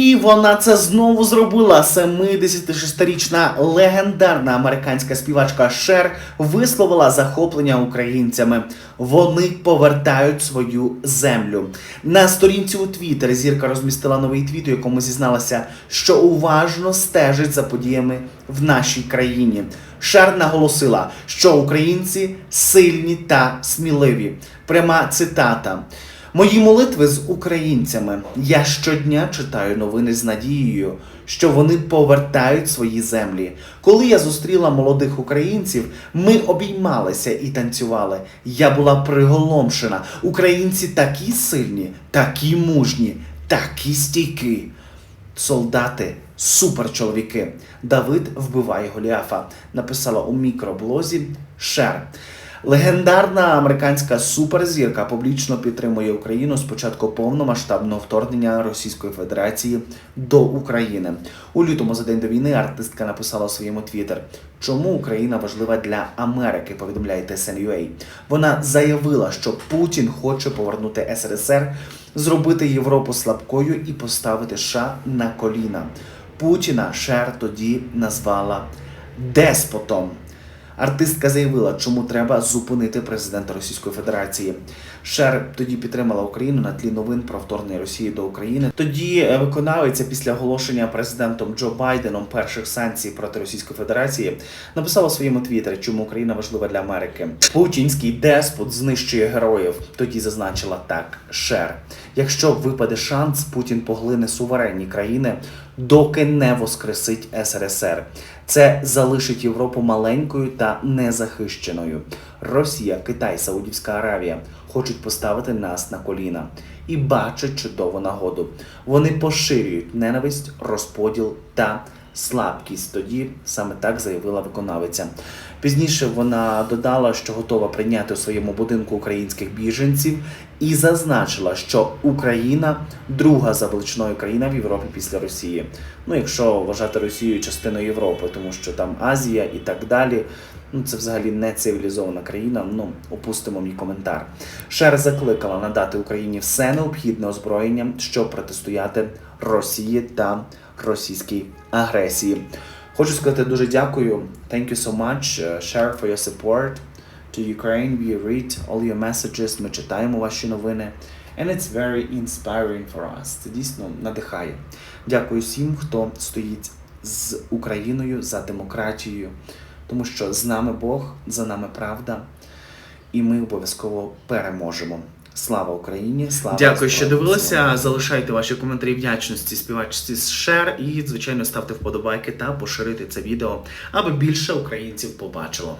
ні, вона це знову зробила. 76-річна легендарна американська співачка Шер висловила захоплення українцями. Вони повертають свою землю. На сторінці у Твіттер зірка розмістила новий твіт, у якому зізналася, що уважно стежить за подіями в нашій країні. Шер наголосила, що українці сильні та сміливі. Пряма цитата. Мої молитви з українцями. Я щодня читаю новини з надією, що вони повертають свої землі. Коли я зустріла молодих українців, ми обіймалися і танцювали. Я була приголомшена. Українці такі сильні, такі мужні, такі стійкі. Солдати, суперчоловіки. Давид вбиває Голіафа. Написала у мікроблозі Шер. Легендарна американська суперзірка публічно підтримує Україну з початку повномасштабного вторгнення Російської Федерації до України. У лютому за день до війни артистка написала у своєму твіттер, чому Україна важлива для Америки. Повідомляє TSN.ua. Вона заявила, що Путін хоче повернути СРСР, зробити Європу слабкою і поставити США на коліна. Путіна Шер тоді назвала деспотом. Артистка заявила, чому треба зупинити президента Російської Федерації. Шер тоді підтримала Україну на тлі новин про вторгнення Росії до України. Тоді е, виконавиця після оголошення президентом Джо Байденом перших санкцій проти Російської Федерації написала у своєму твіттері, чому Україна важлива для Америки. Путінський деспот знищує героїв. Тоді зазначила так Шер. Якщо випаде шанс, Путін поглине суверенні країни, доки не воскресить СРСР. Це залишить Європу маленькою та незахищеною. Росія, Китай, Саудівська Аравія хочуть поставити нас на коліна і бачать чудову нагоду. Вони поширюють ненависть, розподіл та слабкість. Тоді саме так заявила виконавиця. Пізніше вона додала, що готова прийняти у своєму будинку українських біженців, і зазначила, що Україна друга за величиною країна в Європі після Росії. Ну, якщо вважати Росію частиною Європи, тому що там Азія і так далі. Ну, це взагалі не цивілізована країна. Ну, опустимо мій коментар. Шер закликала надати Україні все необхідне озброєння, щоб протистояти Росії та російській агресії. Хочу сказати дуже дякую. Thank you so much, uh, Share, for your support to Ukraine. We read all your messages, ми читаємо ваші новини. And it's very inspiring for us. Це дійсно надихає. Дякую всім, хто стоїть з Україною за демократією, тому що з нами Бог, за нами правда, і ми обов'язково переможемо. Слава Україні! Слава Дякую, слава, що дивилися. Залишайте ваші коментарі вдячності співачці з Шер і, звичайно, ставте вподобайки та поширити це відео, аби більше українців побачило.